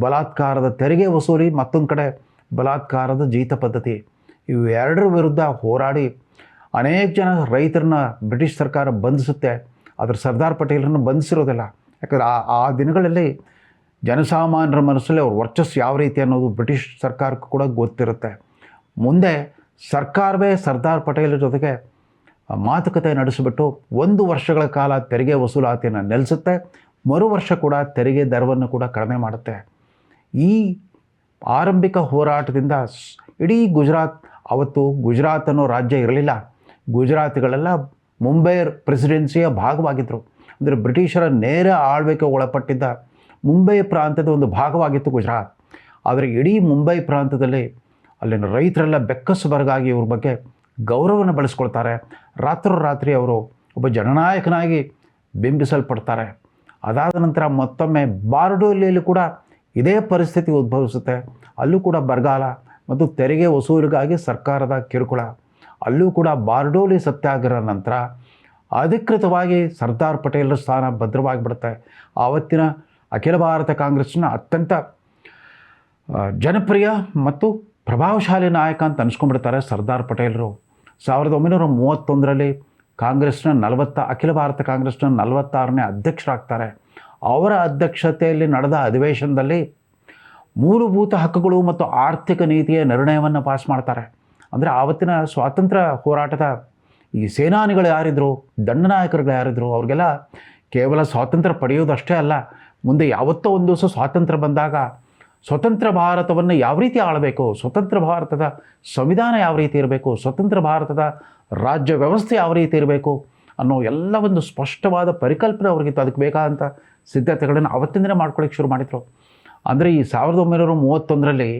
ಬಲಾತ್ಕಾರದ ತೆರಿಗೆ ವಸೂಲಿ, ಮತ್ತೊಂದು ಕಡೆ ಬಲಾತ್ಕಾರದ ಜೀತ ಪದ್ಧತಿ. ಇವೆರಡರ ವಿರುದ್ಧ ಹೋರಾಡಿ ಅನೇಕ ಜನ ರೈತರನ್ನ ಬ್ರಿಟಿಷ್ ಸರ್ಕಾರ ಬಂಧಿಸುತ್ತೆ. ಅದರ ಸರ್ದಾರ್ ಪಟೇಲರನ್ನು ಬಂಧಿಸಿರೋದಿಲ್ಲ. ಯಾಕಂದರೆ ಆ ಆ ದಿನಗಳಲ್ಲಿ ಜನಸಾಮಾನ್ಯರ ಮನಸ್ಸಲ್ಲಿ ಅವ್ರ ವರ್ಚಸ್ಸು ಯಾವ ರೀತಿ ಅನ್ನೋದು ಬ್ರಿಟಿಷ್ ಸರ್ಕಾರಕ್ಕೂ ಕೂಡ ಗೊತ್ತಿರುತ್ತೆ. ಮುಂದೆ ಸರ್ಕಾರವೇ ಸರ್ದಾರ್ ಪಟೇಲ್ ಜೊತೆಗೆ ಮಾತುಕತೆ ನಡೆಸಿಬಿಟ್ಟು ಒಂದು ವರ್ಷಗಳ ಕಾಲ ತೆರಿಗೆ ವಸೂಲಾತಿಯನ್ನು ನೆಲೆಸುತ್ತೆ ಮರು ವರ್ಷ ಕೂಡ ತೆರಿಗೆ ದರವನ್ನು ಕೂಡ ಕಡಿಮೆ ಮಾಡುತ್ತೆ. ಈ ಆರಂಭಿಕ ಹೋರಾಟದಿಂದ ಇಡೀ ಗುಜರಾತ್, ಅವತ್ತು ಗುಜರಾತ್ ಅನ್ನೋ ರಾಜ್ಯ ಇರಲಿಲ್ಲ. ಗುಜರಾತ್ಗಳೆಲ್ಲ ಮುಂಬೈ ಪ್ರೆಸಿಡೆನ್ಸಿಯ ಭಾಗವಾಗಿದ್ದರು ಅಂದರೆ ಬ್ರಿಟಿಷರ ನೇರ ಆಳ್ವಿಕೆ ಒಳಪಟ್ಟಿದ್ದ ಮುಂಬೈ ಪ್ರಾಂತ್ಯದ ಒಂದು ಭಾಗವಾಗಿತ್ತು ಗುಜರಾತ್. ಆದರೆ ಇಡೀ ಮುಂಬೈ ಪ್ರಾಂತ್ಯದಲ್ಲಿ ಅಲ್ಲಿನ ರೈತರೆಲ್ಲ ಬೆಕ್ಕಸುಬರಗಾಗಿ ಇವ್ರ ಬಗ್ಗೆ ಗೌರವವನ್ನು ರಾತ್ರಿ ರಾತ್ರೋರಾತ್ರಿ ಅವರು ಒಬ್ಬ ಜನನಾಯಕನಾಗಿ ಬಿಂಬಿಸಲ್ಪಡ್ತಾರೆ. ಅದಾದ ನಂತರ ಮತ್ತೊಮ್ಮೆ ಬಾರ್ಡೋಲಿಯಲ್ಲಿ ಕೂಡ ಇದೇ ಪರಿಸ್ಥಿತಿ ಉದ್ಭವಿಸುತ್ತೆ. ಅಲ್ಲೂ ಕೂಡ ಬರಗಾಲ ಮತ್ತು ತೆರಿಗೆ ವಸೂಲಿಗಾಗಿ ಸರ್ಕಾರದ ಕಿರುಕುಳ. ಅಲ್ಲೂ ಕೂಡ ಬಾರ್ಡೋಲಿ ಸತ್ಯಾಗ್ರಹ ನಂತರ ಅಧಿಕೃತವಾಗಿ ಸರ್ದಾರ್ ಪಟೇಲರ ಸ್ಥಾನ ಭದ್ರವಾಗಿಬಿಡುತ್ತೆ. ಆವತ್ತಿನ ಅಖಿಲ ಭಾರತ ಕಾಂಗ್ರೆಸ್ನ ಅತ್ಯಂತ ಜನಪ್ರಿಯ ಮತ್ತು ಪ್ರಭಾವಶಾಲಿ ನಾಯಕ ಅಂತ ಅನ್ಸ್ಕೊಂಡ್ಬಿಡ್ತಾರೆ ಸರ್ದಾರ್ ಪಟೇಲರು. ಸಾವಿರದ ಒಂಬೈನೂರ ಮೂವತ್ತೊಂದರಲ್ಲಿ ಕಾಂಗ್ರೆಸ್ನ ನಲವತ್ತ, ಅಖಿಲ ಭಾರತ ಕಾಂಗ್ರೆಸ್ನ ನಲವತ್ತಾರನೇ ಅಧ್ಯಕ್ಷರಾಗ್ತಾರೆ. ಅವರ ಅಧ್ಯಕ್ಷತೆಯಲ್ಲಿ ನಡೆದ ಅಧಿವೇಶನದಲ್ಲಿ ಮೂಲಭೂತ ಹಕ್ಕುಗಳು ಮತ್ತು ಆರ್ಥಿಕ ನೀತಿಯ ನಿರ್ಣಯವನ್ನು ಪಾಸ್ ಮಾಡ್ತಾರೆ. ಅಂದರೆ ಆವತ್ತಿನ ಸ್ವಾತಂತ್ರ್ಯ ಹೋರಾಟದ ಈ ಸೇನಾನಿಗಳು ಯಾರಿದ್ರು, ದಂಡನಾಯಕರುಗಳು ಯಾರಿದ್ರು, ಅವ್ರಿಗೆಲ್ಲ ಕೇವಲ ಸ್ವಾತಂತ್ರ್ಯ ಪಡೆಯೋದಷ್ಟೇ ಅಲ್ಲ ಮುಂದೆ ಯಾವತ್ತೋ ಒಂದು ದಿವಸ ಸ್ವಾತಂತ್ರ್ಯ ಬಂದಾಗ ಸ್ವತಂತ್ರ ಭಾರತವನ್ನು ಯಾವ ರೀತಿ ಆಳಬೇಕು, ಸ್ವತಂತ್ರ ಭಾರತದ ಸಂವಿಧಾನ ಯಾವ ರೀತಿ ಇರಬೇಕು, ಸ್ವತಂತ್ರ ಭಾರತದ ರಾಜ್ಯ ವ್ಯವಸ್ಥೆ ಯಾವ ರೀತಿ ಇರಬೇಕು ಅನ್ನೋ ಎಲ್ಲ ಒಂದು ಸ್ಪಷ್ಟವಾದ ಪರಿಕಲ್ಪನೆ ಅವ್ರಿಗಿತ್ತು. ಅದಕ್ಕೆ ಬೇಕಾದಂಥ ಸಿದ್ಧತೆಗಳನ್ನು ಅವತ್ತಿಂದಲೇ ಮಾಡ್ಕೊಳ್ಳಿಕ್ಕೆ ಶುರು ಮಾಡಿದರು. ಅಂದರೆ ಈ ಸಾವಿರದ ಒಂಬೈನೂರ ಮೂವತ್ತೊಂದರಲ್ಲಿ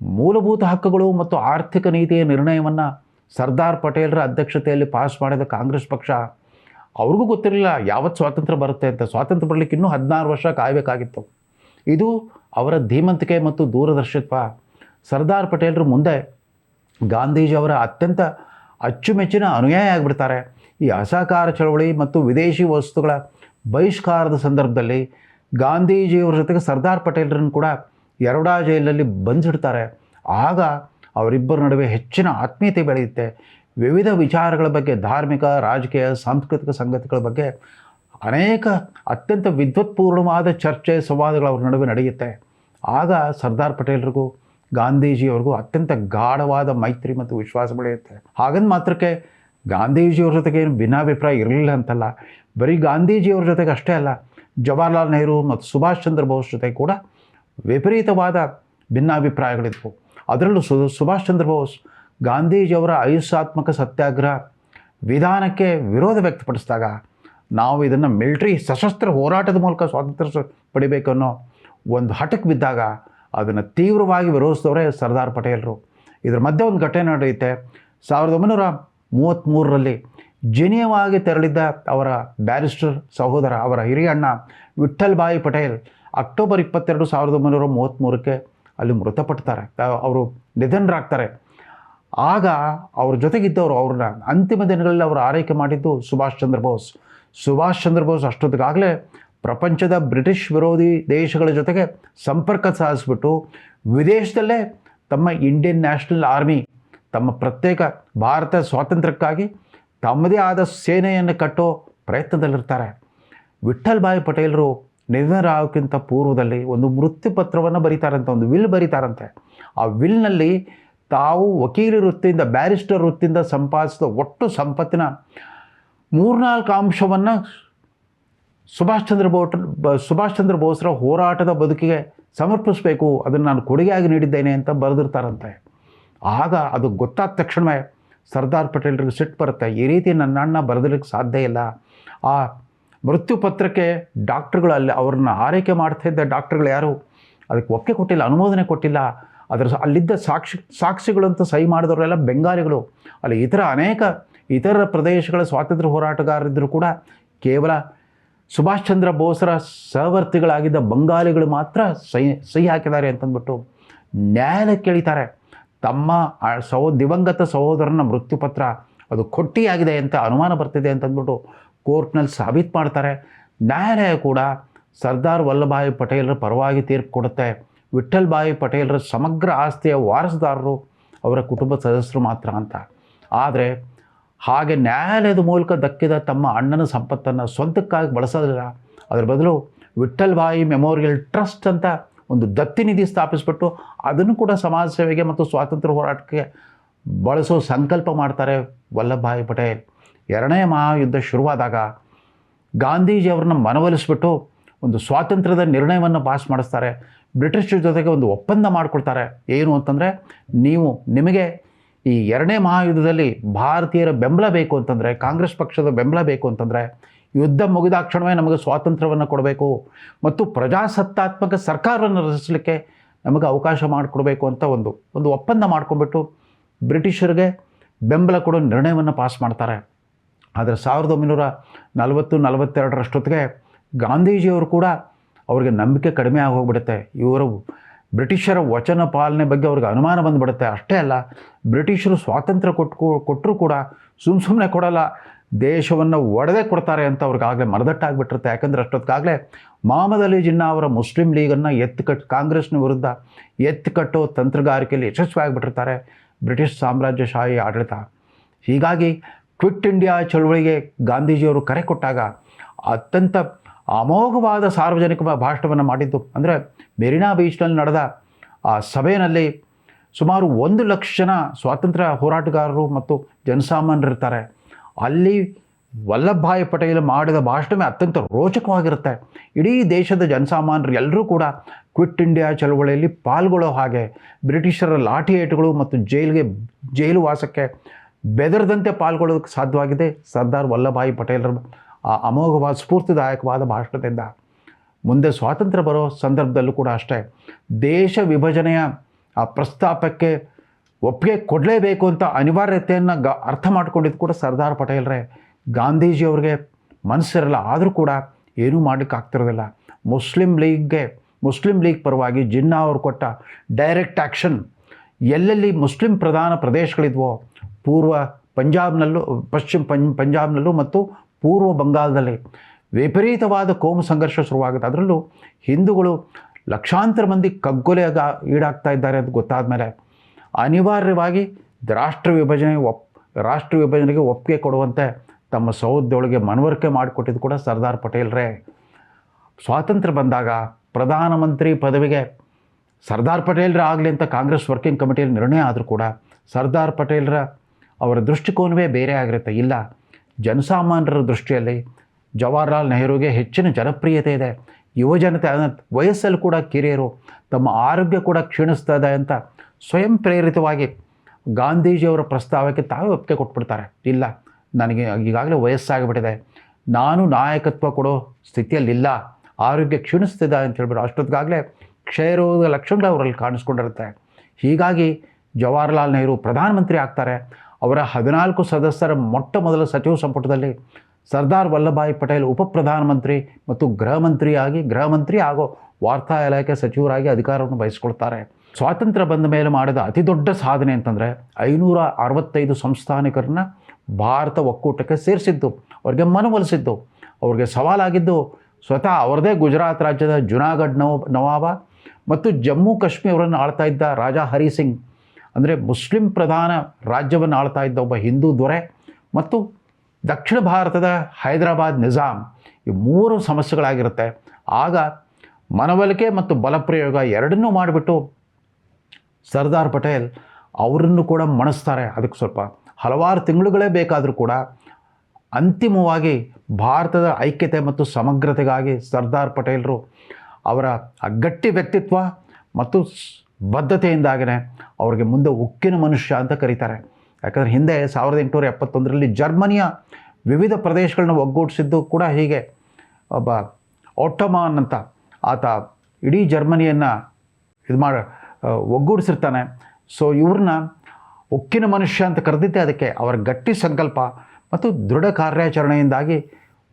ಮೂಲಭೂತ ಹಕ್ಕುಗಳು ಮತ್ತು ಆರ್ಥಿಕ ನೀತಿಯ ನಿರ್ಣಯವನ್ನು ಸರ್ದಾರ್ ಪಟೇಲರ ಅಧ್ಯಕ್ಷತೆಯಲ್ಲಿ ಪಾಸ್ ಮಾಡಿದ ಕಾಂಗ್ರೆಸ್ ಪಕ್ಷ ಅವ್ರಿಗೂ ಗೊತ್ತಿರಲಿಲ್ಲ ಯಾವತ್ತು ಸ್ವಾತಂತ್ರ್ಯ ಬರುತ್ತೆ ಅಂತ. ಸ್ವಾತಂತ್ರ್ಯ ಬರಲಿಕ್ಕೆ ಇನ್ನೂ ಹದಿನಾರು ವರ್ಷ ಕಾಯಬೇಕಾಗಿತ್ತು. ಇದು ಅವರ ಧೀಮಂತಿಕೆ ಮತ್ತು ದೂರದರ್ಶಿತ್ವ. ಸರ್ದಾರ್ ಪಟೇಲರು ಮುಂದೆ ಗಾಂಧೀಜಿಯವರ ಅತ್ಯಂತ ಅಚ್ಚುಮೆಚ್ಚಿನ ಅನುಯಾಯಿ ಆಗಿಬಿಡ್ತಾರೆ. ಈ ಅಸಹಕಾರ ಚಳವಳಿ ಮತ್ತು ವಿದೇಶಿ ವಸ್ತುಗಳ ಬಹಿಷ್ಕಾರದ ಸಂದರ್ಭದಲ್ಲಿ ಗಾಂಧೀಜಿಯವರ ಜೊತೆಗೆ ಸರ್ದಾರ್ ಪಟೇಲರನ್ನು ಕೂಡ ಎರಡಾ ಜೈಲಲ್ಲಿ ಬಂಧಿಡ್ತಾರೆ ಆಗ ಅವರಿಬ್ಬರ ನಡುವೆ ಹೆಚ್ಚಿನ ಆತ್ಮೀಯತೆ ಬೆಳೆಯುತ್ತೆ. ವಿವಿಧ ವಿಚಾರಗಳ ಬಗ್ಗೆ, ಧಾರ್ಮಿಕ, ರಾಜಕೀಯ, ಸಾಂಸ್ಕೃತಿಕ ಸಂಗತಿಗಳ ಬಗ್ಗೆ ಅನೇಕ ಅತ್ಯಂತ ವಿದ್ವತ್ಪೂರ್ಣವಾದ ಚರ್ಚೆ, ಸಂವಾದಗಳು ಅವ್ರ ನಡುವೆ ನಡೆಯುತ್ತೆ. ಆಗ ಸರ್ದಾರ್ ಪಟೇಲ್ರಿಗೂ, ಗಾಂಧೀಜಿಯವ್ರಿಗೂ ಅತ್ಯಂತ ಗಾಢವಾದ ಮೈತ್ರಿ ಮತ್ತು ವಿಶ್ವಾಸ ಬೆಳೆಯುತ್ತೆ. ಹಾಗಂದ ಮಾತ್ರಕ್ಕೆ ಗಾಂಧೀಜಿಯವ್ರ ಜೊತೆಗೆ ಏನು ಭಿನ್ನಾಭಿಪ್ರಾಯ ಇರಲಿಲ್ಲ ಅಂತಲ್ಲ, ಬರೀ ಗಾಂಧೀಜಿಯವ್ರ ಜೊತೆಗೆ ಅಷ್ಟೇ ಅಲ್ಲ, ಜವಾಹರ್ಲಾಲ್ ನೆಹರು ಮತ್ತು ಸುಭಾಷ್ ಚಂದ್ರ ಬೋಸ್ ಜೊತೆ ಕೂಡ ವಿಪರೀತವಾದ ಭಿನ್ನಾಭಿಪ್ರಾಯಗಳಿದ್ವು. ಅದರಲ್ಲೂ ಸು, ಸುಭಾಷ್ ಚಂದ್ರ ಬೋಸ್ ಗಾಂಧೀಜಿಯವರ ಆಯುಷಾತ್ಮಕ ಸತ್ಯಾಗ್ರಹ ವಿಧಾನಕ್ಕೆ ವಿರೋಧ ವ್ಯಕ್ತಪಡಿಸಿದಾಗ ನಾವು ಇದನ್ನು ಮಿಲ್ಟ್ರಿ ಸಶಸ್ತ್ರ ಹೋರಾಟದ ಮೂಲಕ ಸ್ವಾತಂತ್ರ್ಯ ಸ- ಪಡಿಬೇಕು ಅನ್ನೋ ಒಂದು ಹಠಕ್ಕೆ ಬಿದ್ದಾಗ ಅದನ್ನು ತೀವ್ರವಾಗಿ ವಿರೋಧಿಸಿದವರೇ ಸರ್ದಾರ್ ಪಟೇಲರು. ಇದರ ಮಧ್ಯೆ ಒಂದು ಘಟನೆ ನಡೆಯುತ್ತೆ. ಸಾವಿರದ ಒಂಬೈನೂರ ಮೂವತ್ತ್ಮೂರರಲ್ಲಿ ಜನಿಯವಾಗಿ ತೆರಳಿದ್ದ ಅವರ ಬ್ಯಾರಿಸ್ಟರ್ ಸಹೋದರ, ಅವರ ಹಿರಿಯ ಅಣ್ಣ ಪಟೇಲ್ ಅಕ್ಟೋಬರ್ ಇಪ್ಪತ್ತೆರಡು ಸಾವಿರದ ಒಂಬೈನೂರ ಮೂವತ್ತ್ಮೂರಕ್ಕೆ ಅಲ್ಲಿ ಮೃತಪಡ್ತಾರೆ ಅವರು ನಿಧನರಾಗ್ತಾರೆ. ಆಗ ಅವ್ರ ಜೊತೆಗಿದ್ದವರು ಅವ್ರನ್ನ ಅಂತಿಮ ದಿನಗಳಲ್ಲಿ ಅವರು ಆರೈಕೆ ಮಾಡಿದ್ದು ಸುಭಾಷ್ ಚಂದ್ರ ಬೋಸ್. ಸುಭಾಷ್ ಚಂದ್ರ ಬೋಸ್ ಅಷ್ಟೊತ್ತಿಗಾಗಲೇ ಪ್ರಪಂಚದ ಬ್ರಿಟಿಷ್ ವಿರೋಧಿ ದೇಶಗಳ ಜೊತೆಗೆ ಸಂಪರ್ಕ ಸಾಧಿಸ್ಬಿಟ್ಟು ವಿದೇಶದಲ್ಲೇ ತಮ್ಮ ಇಂಡಿಯನ್ ನ್ಯಾಷನಲ್ ಆರ್ಮಿ, ತಮ್ಮ ಪ್ರತ್ಯೇಕ ಭಾರತ ಸ್ವಾತಂತ್ರ್ಯಕ್ಕಾಗಿ ತಮ್ಮದೇ ಆದ ಸೇನೆಯನ್ನು ಕಟ್ಟೋ ಪ್ರಯತ್ನದಲ್ಲಿರ್ತಾರೆ. ವಿಠಲ್ ಭಾಯ್ ಪಟೇಲರು ನಿಧನರಾಗೋಕ್ಕಿಂತ ಪೂರ್ವದಲ್ಲಿ ಒಂದು ಮೃತ್ಯು ಪತ್ರವನ್ನು ಬರೀತಾರಂತೆ, ಒಂದು ವಿಲ್ ಬರೀತಾರಂತೆ. ಆ ವಿಲ್ನಲ್ಲಿ ತಾವು ವಕೀಲ ವೃತ್ತಿಯಿಂದ, ಬ್ಯಾರಿಸ್ಟರ್ ವೃತ್ತಿಯಿಂದ ಸಂಪಾದಿಸಿದ ಒಟ್ಟು ಸಂಪತ್ತಿನ ಮೂರ್ನಾಲ್ಕು ಅಂಶವನ್ನು ಸುಭಾಷ್ ಚಂದ್ರ ಬೋಟ್ ಸುಭಾಷ್ ಚಂದ್ರ ಬೋಸ್ರ ಹೋರಾಟದ ಬದುಕಿಗೆ ಸಮರ್ಪಿಸಬೇಕು. ಅದನ್ನು ನಾನು ಕೊಡುಗೆಯಾಗಿ ನೀಡಿದ್ದೇನೆ ಅಂತ ಬರೆದಿರ್ತಾರಂತೆ. ಆಗ ಅದು ಗೊತ್ತಾದ ತಕ್ಷಣವೇ ಸರ್ದಾರ್ ಪಟೇಲ್ರಿಗೆ ಸಿಟ್ಟು ಬರುತ್ತೆ. ಈ ರೀತಿ ನನ್ನ ಅಣ್ಣ ಬರೆದಲಿಕ್ಕೆ ಸಾಧ್ಯ ಇಲ್ಲ. ಆ ಮೃತ್ಯು ಪತ್ರಕ್ಕೆ ಡಾಕ್ಟ್ರುಗಳು ಅಲ್ಲಿ ಅವ್ರನ್ನ ಆರೈಕೆ ಮಾಡ್ತಾ ಇದ್ದ ಡಾಕ್ಟ್ರುಗಳು ಯಾರು? ಅದಕ್ಕೆ ಒಪ್ಪಿಗೆ ಕೊಟ್ಟಿಲ್ಲ, ಅನುಮೋದನೆ ಕೊಟ್ಟಿಲ್ಲ. ಅದರ ಅಲ್ಲಿದ್ದ ಸಾಕ್ಷಿ ಸಾಕ್ಷಿಗಳಂತ ಸಹಿ ಮಾಡಿದವರೆಲ್ಲ ಬೆಂಗಾಲಿಗಳು. ಅಲ್ಲಿ ಇತರ ಅನೇಕ ಇತರ ಪ್ರದೇಶಗಳ ಸ್ವಾತಂತ್ರ್ಯ ಹೋರಾಟಗಾರರಿದ್ದರೂ ಕೂಡ ಕೇವಲ ಸುಭಾಷ್ ಚಂದ್ರ ಬೋಸ್ರ ಸಹವರ್ತಿಗಳಾಗಿದ್ದ ಬಂಗಾಲಿಗಳು ಮಾತ್ರ ಸಹಿ ಸಹಿ ಹಾಕಿದ್ದಾರೆ ಅಂತಂದ್ಬಿಟ್ಟು ನ್ಯಾಯಾಲಯಕ್ಕೆ ಕೇಳಿತಾರೆ ತಮ್ಮ ಸಹೋ ದಿವಂಗತ ಸಹೋದರನ ಮೃತ್ಯುಪತ್ರ ಅದು ಕೊಟ್ಟಿಯಾಗಿದೆ ಅಂತ ಅನುಮಾನ ಬರ್ತಿದೆ ಅಂತಂದ್ಬಿಟ್ಟು ಕೋರ್ಟ್ನಲ್ಲಿ ಸಾಬೀತು ಮಾಡ್ತಾರೆ. ನ್ಯಾಯಾಲಯ ಕೂಡ ಸರ್ದಾರ್ ವಲ್ಲಭಾಯಿ ಪಟೇಲರ ಪರವಾಗಿ ತೀರ್ಪು ಕೊಡುತ್ತೆ. ವಿಠ್ಠಲ್ ಬಾಯಿ ಪಟೇಲರ ಸಮಗ್ರ ಆಸ್ತಿಯ ವಾರಸುದಾರರು ಅವರ ಕುಟುಂಬ ಸದಸ್ಯರು ಮಾತ್ರ ಅಂತ. ಆದರೆ ಹಾಗೆ ನ್ಯಾಯಾಲಯದ ಮೂಲಕ ದಕ್ಕಿದ ತಮ್ಮ ಅಣ್ಣನ ಸಂಪತ್ತನ್ನು ಸ್ವಂತಕ್ಕಾಗಿ ಬಳಸೋದಿಲ್ಲ ಅದರ ಬದಲು ವಿಠಲ್ಬಾಯಿ ಮೆಮೋರಿಯಲ್ ಟ್ರಸ್ಟ್ ಅಂತ ಒಂದು ದತ್ತಿ ನಿಧಿ ಸ್ಥಾಪಿಸ್ಬಿಟ್ಟು ಅದನ್ನು ಕೂಡ ಸಮಾಜ ಸೇವೆಗೆ ಮತ್ತು ಸ್ವಾತಂತ್ರ್ಯ ಹೋರಾಟಕ್ಕೆ ಬಳಸೋ ಸಂಕಲ್ಪ ಮಾಡ್ತಾರೆ ವಲ್ಲಭಭಾಯಿ ಪಟೇಲ್. ಎರಡನೇ ಮಹಾಯುದ್ಧ ಶುರುವಾದಾಗ ಗಾಂಧೀಜಿಯವ್ರನ್ನ ಮನವೊಲಿಸ್ಬಿಟ್ಟು ಒಂದು ಸ್ವಾತಂತ್ರ್ಯದ ನಿರ್ಣಯವನ್ನು ಪಾಸ್ ಮಾಡಿಸ್ತಾರೆ. ಬ್ರಿಟಿಷರ ಜೊತೆಗೆ ಒಂದು ಒಪ್ಪಂದ ಮಾಡಿಕೊಳ್ತಾರೆ ಏನು ಅಂತಂದರೆ, ನೀವು ನಿಮಗೆ ಈ ಎರಡನೇ ಮಹಾಯುದ್ಧದಲ್ಲಿ ಭಾರತೀಯರ ಬೆಂಬಲ ಬೇಕು ಅಂತಂದರೆ, ಕಾಂಗ್ರೆಸ್ ಪಕ್ಷದ ಬೆಂಬಲ ಬೇಕು ಅಂತಂದರೆ, ಯುದ್ಧ ಮುಗಿದ ಕ್ಷಣವೇ ನಮಗೆ ಸ್ವಾತಂತ್ರ್ಯವನ್ನು ಕೊಡಬೇಕು ಮತ್ತು ಪ್ರಜಾಸತ್ತಾತ್ಮಕ ಸರ್ಕಾರವನ್ನು ರಚಿಸಲಿಕ್ಕೆ ನಮಗೆ ಅವಕಾಶ ಮಾಡಿಕೊಡ್ಬೇಕು ಅಂತ ಒಂದು ಒಂದು ಒಪ್ಪಂದ ಮಾಡ್ಕೊಂಡ್ಬಿಟ್ಟು ಬ್ರಿಟಿಷರಿಗೆ ಬೆಂಬಲ ಕೊಡೋ ನಿರ್ಣಯವನ್ನು ಪಾಸ್ ಮಾಡ್ತಾರೆ. ಆದರೆ ಸಾವಿರದ ಒಂಬೈನೂರ ನಲವತ್ತು ನಲವತ್ತೆರಡರಷ್ಟೊತ್ತಿಗೆ ಗಾಂಧೀಜಿಯವರು ಕೂಡ ಅವ್ರಿಗೆ ನಂಬಿಕೆ ಕಡಿಮೆ ಆಗೋಗ್ಬಿಡುತ್ತೆ. ಇವರ ಬ್ರಿಟಿಷರ ವಚನ ಪಾಲನೆ ಬಗ್ಗೆ ಅವ್ರಿಗೆ ಅನುಮಾನ ಬಂದುಬಿಡುತ್ತೆ. ಅಷ್ಟೇ ಅಲ್ಲ, ಬ್ರಿಟಿಷರು ಸ್ವಾತಂತ್ರ್ಯ ಕೊಟ್ಟು ಕೊಟ್ಟರೂ ಕೂಡ ಸುಮ್ಮ ಸುಮ್ಮನೆ ಕೊಡಲ್ಲ. ದೇಶವನ್ನು ಒಡೆದೇ ಕೊಡ್ತಾರೆ ಅಂತ ಅವ್ರಿಗಾಗಲೇ ಮರದಟ್ಟಾಗ್ಬಿಟ್ಟಿರುತ್ತೆ. ಯಾಕಂದರೆ ಅಷ್ಟೊತ್ತಿಗಾಗಲೇ ಮೊಹಮ್ಮದ್ ಅಲಿ ಜಿನ್ನಾ ಅವರ ಮುಸ್ಲಿಂ ಲೀಗನ್ನು ಎತ್ತು ಕಟ್, ಕಾಂಗ್ರೆಸ್ನ ವಿರುದ್ಧ ಎತ್ತು ಕಟ್ಟೋ ತಂತ್ರಗಾರಿಕೆಯಲ್ಲಿ ಯಶಸ್ವಿ ಆಗಿಬಿಟ್ಟಿರ್ತಾರೆ ಬ್ರಿಟಿಷ್ ಸಾಮ್ರಾಜ್ಯಶಾಹಿ ಆಡಳಿತ. ಹೀಗಾಗಿ ಕ್ವಿಟ್ ಇಂಡಿಯಾ ಚಳುವಳಿಗೆ ಗಾಂಧೀಜಿಯವರು ಕರೆ ಕೊಟ್ಟಾಗ ಅತ್ಯಂತ ಅಮೋಘವಾದ ಸಾರ್ವಜನಿಕ ಭಾಷಣವನ್ನು ಮಾಡಿದ್ದು. ಅಂದರೆ ಮೆರಿನಾ ಬೀಚ್ನಲ್ಲಿ ನಡೆದ ಆ ಸಭೆಯಲ್ಲಿ ಸುಮಾರು ಒಂದು ಲಕ್ಷ ಜನ ಸ್ವಾತಂತ್ರ್ಯ ಹೋರಾಟಗಾರರು ಮತ್ತು ಜನಸಾಮಾನ್ಯರಿರ್ತಾರೆ. ಅಲ್ಲಿ ವಲ್ಲಭಭಾಯಿ ಪಟೇಲ್ ಮಾಡಿದ ಭಾಷಣವೇ ಅತ್ಯಂತ ರೋಚಕವಾಗಿರುತ್ತೆ. ಇಡೀ ದೇಶದ ಜನಸಾಮಾನ್ಯರು ಎಲ್ಲರೂ ಕೂಡ ಕ್ವಿಟ್ ಇಂಡಿಯಾ ಚಳವಳಿಯಲ್ಲಿ ಪಾಲ್ಗೊಳ್ಳೋ ಹಾಗೆ ಬ್ರಿಟಿಷರ ಲಾಠಿ ಏಟುಗಳು ಮತ್ತು ಜೈಲಿಗೆ, ಜೈಲು ವಾಸಕ್ಕೆ ಬೆದರದಂತೆ ಪಾಲ್ಗೊಳ್ಳೋದಕ್ಕೆ ಸಾಧ್ಯವಾಗಿದೆ. ಸರ್ದಾರ್ ವಲ್ಲಭಭಾಯಿ ಪಟೇಲರ ಆ ಅಮೋಘವಾದ, ಸ್ಫೂರ್ತಿದಾಯಕವಾದ ಭಾಷಣದಿಂದ. ಮುಂದೆ ಸ್ವಾತಂತ್ರ್ಯ ಬರೋ ಸಂದರ್ಭದಲ್ಲೂ ಕೂಡ ಅಷ್ಟೇ. ದೇಶ ವಿಭಜನೆಯ, ಆ ಪ್ರಸ್ತಾಪಕ್ಕೆ ಒಪ್ಪಿಗೆ ಕೊಡಲೇಬೇಕು ಅಂತ ಅನಿವಾರ್ಯತೆಯನ್ನು ಗ, ಅರ್ಥ ಮಾಡಿಕೊಂಡಿದ್ದು ಕೂಡ ಸರ್ದಾರ್ ಪಟೇಲ್ರೇ. ಗಾಂಧೀಜಿಯವ್ರಿಗೆ ಮನಸ್ಸಿರಲ್ಲ, ಆದರೂ ಕೂಡ ಏನೂ ಮಾಡಲಿಕ್ಕಾಗ್ತಿರೋದಿಲ್ಲ ಮುಸ್ಲಿಂ ಲೀಗ್ಗೆ, ಮುಸ್ಲಿಂ ಲೀಗ್ ಪರವಾಗಿ ಜಿನ್ನಾ ಅವರು ಕೊಟ್ಟ ಡೈರೆಕ್ಟ್ ಆ್ಯಕ್ಷನ್ ಎಲ್ಲೆಲ್ಲಿ ಮುಸ್ಲಿಂ ಪ್ರಧಾನ ಪ್ರದೇಶಗಳಿದ್ವೋ, ಪೂರ್ವ ಪಂಜಾಬ್ನಲ್ಲೂ, ಪಶ್ಚಿಮ ಪಂಜ್ ಪಂಜಾಬ್ನಲ್ಲೂ ಮತ್ತು ಪೂರ್ವ ಬಂಗಾಲದಲ್ಲಿ ವಿಪರೀತವಾದ ಕೋಮು ಸಂಘರ್ಷ ಶುರುವಾಗುತ್ತೆ. ಅದರಲ್ಲೂ ಹಿಂದೂಗಳು ಲಕ್ಷಾಂತರ ಮಂದಿ ಕಗ್ಗೊಲೆಗ ಈಡಾಗ್ತಾ ಇದ್ದಾರೆ ಅಂತ ಗೊತ್ತಾದ ಮೇಲೆ ಅನಿವಾರ್ಯವಾಗಿ ರಾಷ್ಟ್ರ ವಿಭಜನೆ ಒಪ್, ರಾಷ್ಟ್ರ ವಿಭಜನೆಗೆ ಒಪ್ಪಿಗೆ ಕೊಡುವಂತೆ ತಮ್ಮ ಸೌಧದೊಳಗೆ ಮನವರಿಕೆ ಮಾಡಿಕೊಟ್ಟಿದ್ದು ಕೂಡ ಸರ್ದಾರ್ ಪಟೇಲ್ರೇ ಸ್ವಾತಂತ್ರ್ಯ ಬಂದಾಗ ಪ್ರಧಾನಮಂತ್ರಿ ಪದವಿಗೆ ಸರ್ದಾರ್ ಪಟೇಲ್ರ ಆಗಲಿ ಅಂತ ಕಾಂಗ್ರೆಸ್ ವರ್ಕಿಂಗ್ ಕಮಿಟಿಯಲ್ಲಿ ನಿರ್ಣಯ ಆದರೂ ಕೂಡ ಸರ್ದಾರ್ ಪಟೇಲ್ರ ಅವರ ದೃಷ್ಟಿಕೋನವೇ ಬೇರೆ ಆಗಿರುತ್ತೆ. ಇಲ್ಲ ಜನಸಾಮಾನ್ಯರ ದೃಷ್ಟಿಯಲ್ಲಿ ಜವಾಹರ್ಲಾಲ್ ನೆಹರುಗೆ ಹೆಚ್ಚಿನ ಜನಪ್ರಿಯತೆ ಇದೆ. ಯುವಜನತೆ ವಯಸ್ಸಲ್ಲಿ ಕೂಡ ಕಿರಿಯರು, ತಮ್ಮ ಆರೋಗ್ಯ ಕೂಡ ಕ್ಷೀಣಿಸ್ತಾ ಇದೆ ಅಂತ ಸ್ವಯಂ ಪ್ರೇರಿತವಾಗಿ ಗಾಂಧೀಜಿಯವರ ಪ್ರಸ್ತಾವಕ್ಕೆ ತಾವೇ ಒಪ್ಪಿಗೆ ಕೊಟ್ಬಿಡ್ತಾರೆ. ಇಲ್ಲ, ನನಗೆ ಈಗಾಗಲೇ ವಯಸ್ಸಾಗಿಬಿಟ್ಟಿದೆ. ನಾನು ನಾಯಕತ್ವ ಕೊಡೋ ಸ್ಥಿತಿಯಲ್ಲಿಲ್ಲ. ಆರೋಗ್ಯ ಕ್ಷೀಣಿಸ್ತಿದೆ ಅಂತ ಹೇಳ್ಬಿಟ್ಟು ಅಷ್ಟೊತ್ತಿಗಾಗಲೇ ಕ್ಷಯರೋಗದ ಲಕ್ಷಣಗಳು ಅವರಲ್ಲಿ ಕಾಣಿಸ್ಕೊಂಡಿರುತ್ತೆ. ಹೀಗಾಗಿ ಜವಾಹರ್ಲಾಲ್ ನೆಹರು ಪ್ರಧಾನಮಂತ್ರಿ ಆಗ್ತಾರೆ. ಅವರ ಹದಿನಾಲ್ಕು ಸದಸ್ಯರ ಮೊಟ್ಟ ಮೊದಲ ಸಚಿವ ಸಂಪುಟದಲ್ಲಿ ಸರ್ದಾರ್ ವಲ್ಲಭಾಯಿ ಪಟೇಲ್ ಉಪ ಪ್ರಧಾನಮಂತ್ರಿ ಮತ್ತು ಗೃಹ ಮಂತ್ರಿಯಾಗಿ ಗೃಹ ಮಂತ್ರಿ ಹಾಗೂ ವಾರ್ತಾ ಇಲಾಖೆ ಸಚಿವರಾಗಿ ಅಧಿಕಾರವನ್ನು ವಹಿಸ್ಕೊಳ್ತಾರೆ. ಸ್ವಾತಂತ್ರ್ಯ ಬಂದ ಮೇಲೆ ಮಾಡಿದ ಅತಿ ದೊಡ್ಡ ಸಾಧನೆ ಅಂತಂದರೆ ಐನೂರ ಅರವತ್ತೈದು ಸಂಸ್ಥಾನಿಕರನ್ನ ಭಾರತ ಒಕ್ಕೂಟಕ್ಕೆ ಸೇರಿಸಿದ್ದು, ಅವ್ರಿಗೆ ಮನವೊಲಿಸಿದ್ದು ಅವ್ರಿಗೆ ಸವಾಲಾಗಿದ್ದು ಸ್ವತಃ ಅವರದೇ ಗುಜರಾತ್ ರಾಜ್ಯದ ಜುನಾಗಢ್ ನವ, ನವಾಬ ಮತ್ತು ಜಮ್ಮು ಕಾಶ್ಮೀರವನ್ನು ಆಳ್ತಾ ಇದ್ದ ರಾಜಾ ಹರಿ ಸಿಂಗ್. ಅಂದರೆ ಮುಸ್ಲಿಂ ಪ್ರಧಾನ ರಾಜ್ಯವನ್ನು ಆಳ್ತಾ ಇದ್ದ ಒಬ್ಬ ಹಿಂದೂ ದೊರೆ ಮತ್ತು ದಕ್ಷಿಣ ಭಾರತದ ಹೈದರಾಬಾದ್ ನಿಜಾಮ್ ಈ ಮೂರು ಸಮಸ್ಯೆಗಳಾಗಿರುತ್ತೆ. ಆಗ ಮನವೊಲಿಕೆ ಮತ್ತು ಬಲಪ್ರಯೋಗ ಎರಡನ್ನೂ ಮಾಡಿಬಿಟ್ಟು ಸರ್ದಾರ್ ಪಟೇಲ್ ಅವರನ್ನು ಕೂಡ ಮಣಿಸ್ತಾರೆ. ಅದಕ್ಕೆ ಸ್ವಲ್ಪ ಹಲವಾರು ತಿಂಗಳುಗಳೇ ಬೇಕಾದರೂ ಕೂಡ ಅಂತಿಮವಾಗಿ ಭಾರತದ ಐಕ್ಯತೆ ಮತ್ತು ಸಮಗ್ರತೆಗಾಗಿ ಸರ್ದಾರ್ ಪಟೇಲರು ಅವರ ಅಗ್ಗಟ್ಟಿ ಗಟ್ಟಿ ವ್ಯಕ್ತಿತ್ವ ಮತ್ತು ಸ್- ಬದ್ಧತೆಯಿಂದಾಗೇ ಅವ್ರಿಗೆ ಮುಂದೆ ಉಕ್ಕಿನ ಮನುಷ್ಯ ಅಂತ ಕರೀತಾರೆ. ಯಾಕಂದರೆ ಹಿಂದೆ ಸಾವಿರದ ಎಂಟುನೂರ ಎಪ್ಪತ್ತೊಂದರಲ್ಲಿ ಜರ್ಮನಿಯ ವಿವಿಧ ಪ್ರದೇಶಗಳನ್ನ ಒಗ್ಗೂಡಿಸಿದ್ದು ಕೂಡ ಹೀಗೆ. ಒಬ್ಬ ಒಟ್ಟಮಾನ್ ಅಂತ ಆತ ಇಡೀ ಜರ್ಮನಿಯನ್ನು ಇದು ಮಾಡಿ ಒಗ್ಗೂಡಿಸಿರ್ತಾನೆ. ಸೊ ಇವ್ರನ್ನ ಉಕ್ಕಿನ ಮನುಷ್ಯ ಅಂತ ಕರೆದಿದ್ದೆ ಅದಕ್ಕೆ ಅವರ ಗಟ್ಟಿ ಸಂಕಲ್ಪ ಮತ್ತು ದೃಢ ಕಾರ್ಯಾಚರಣೆಯಿಂದಾಗಿ